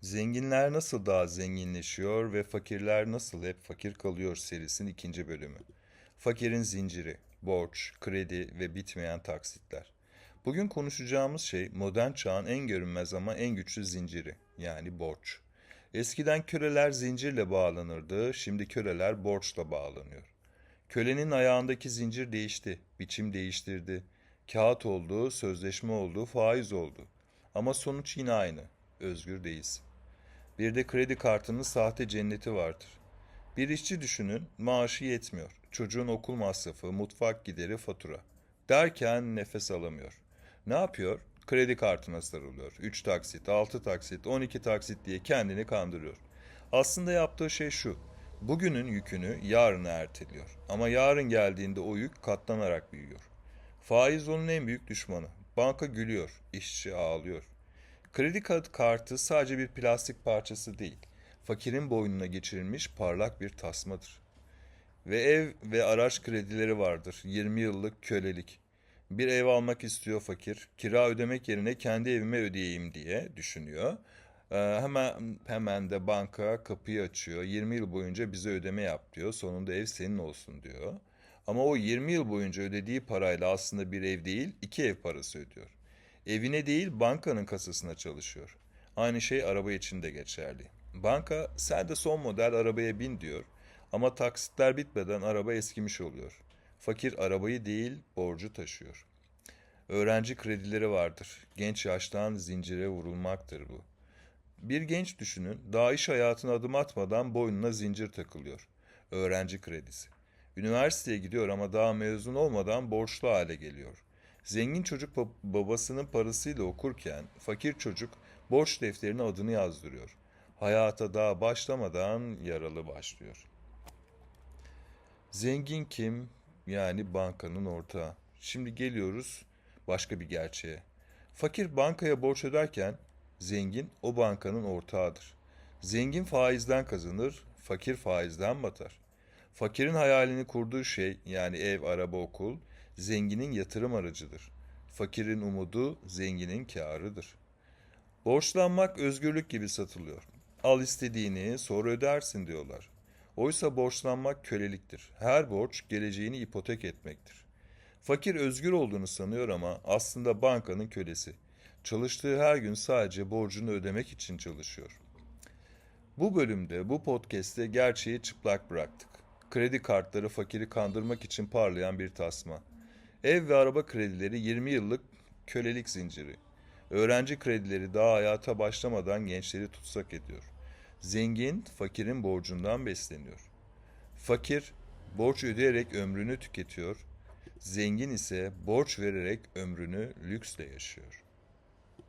Zenginler nasıl daha zenginleşiyor ve fakirler nasıl hep fakir kalıyor serisinin ikinci bölümü. Fakirin zinciri, borç, kredi ve bitmeyen taksitler. Bugün konuşacağımız şey modern çağın en görünmez ama en güçlü zinciri, yani borç. Eskiden köleler zincirle bağlanırdı, şimdi köleler borçla bağlanıyor. Kölenin ayağındaki zincir değişti, biçim değiştirdi. Kağıt oldu, sözleşme oldu, faiz oldu. Ama sonuç yine aynı, özgür değilsin. Bir de kredi kartının sahte cenneti vardır. Bir işçi düşünün, maaşı yetmiyor. Çocuğun okul masrafı, mutfak gideri, fatura. Derken nefes alamıyor. Ne yapıyor? Kredi kartına sarılıyor. 3 taksit, 6 taksit, 12 taksit diye kendini kandırıyor. Aslında yaptığı şey şu. Bugünün yükünü yarına erteliyor. Ama yarın geldiğinde o yük katlanarak büyüyor. Faiz onun en büyük düşmanı. Banka gülüyor, işçi ağlıyor. Kredi kart- kartı sadece bir plastik parçası değil. Fakirin boynuna geçirilmiş parlak bir tasmadır. Ve ev ve araç kredileri vardır. 20 yıllık kölelik. Bir ev almak istiyor fakir. Kira ödemek yerine kendi evime ödeyeyim diye düşünüyor. Ee, hemen hemen de banka kapıyı açıyor. 20 yıl boyunca bize ödeme yap diyor. Sonunda ev senin olsun diyor. Ama o 20 yıl boyunca ödediği parayla aslında bir ev değil, iki ev parası ödüyor. Evine değil bankanın kasasına çalışıyor. Aynı şey araba için de geçerli. Banka sen de son model arabaya bin diyor ama taksitler bitmeden araba eskimiş oluyor. Fakir arabayı değil borcu taşıyor. Öğrenci kredileri vardır. Genç yaştan zincire vurulmaktır bu. Bir genç düşünün, daha iş hayatına adım atmadan boynuna zincir takılıyor. Öğrenci kredisi. Üniversiteye gidiyor ama daha mezun olmadan borçlu hale geliyor. Zengin çocuk bab- babasının parasıyla okurken fakir çocuk borç defterine adını yazdırıyor. Hayata daha başlamadan yaralı başlıyor. Zengin kim? Yani bankanın ortağı. Şimdi geliyoruz başka bir gerçeğe. Fakir bankaya borç öderken zengin o bankanın ortağıdır. Zengin faizden kazanır, fakir faizden batar. Fakirin hayalini kurduğu şey yani ev, araba, okul zenginin yatırım aracıdır. Fakirin umudu zenginin kârıdır. Borçlanmak özgürlük gibi satılıyor. Al istediğini sonra ödersin diyorlar. Oysa borçlanmak köleliktir. Her borç geleceğini ipotek etmektir. Fakir özgür olduğunu sanıyor ama aslında bankanın kölesi. Çalıştığı her gün sadece borcunu ödemek için çalışıyor. Bu bölümde, bu podcast'te gerçeği çıplak bıraktık. Kredi kartları fakiri kandırmak için parlayan bir tasma. Ev ve araba kredileri 20 yıllık kölelik zinciri. Öğrenci kredileri daha hayata başlamadan gençleri tutsak ediyor. Zengin fakirin borcundan besleniyor. Fakir borç ödeyerek ömrünü tüketiyor. Zengin ise borç vererek ömrünü lüksle yaşıyor.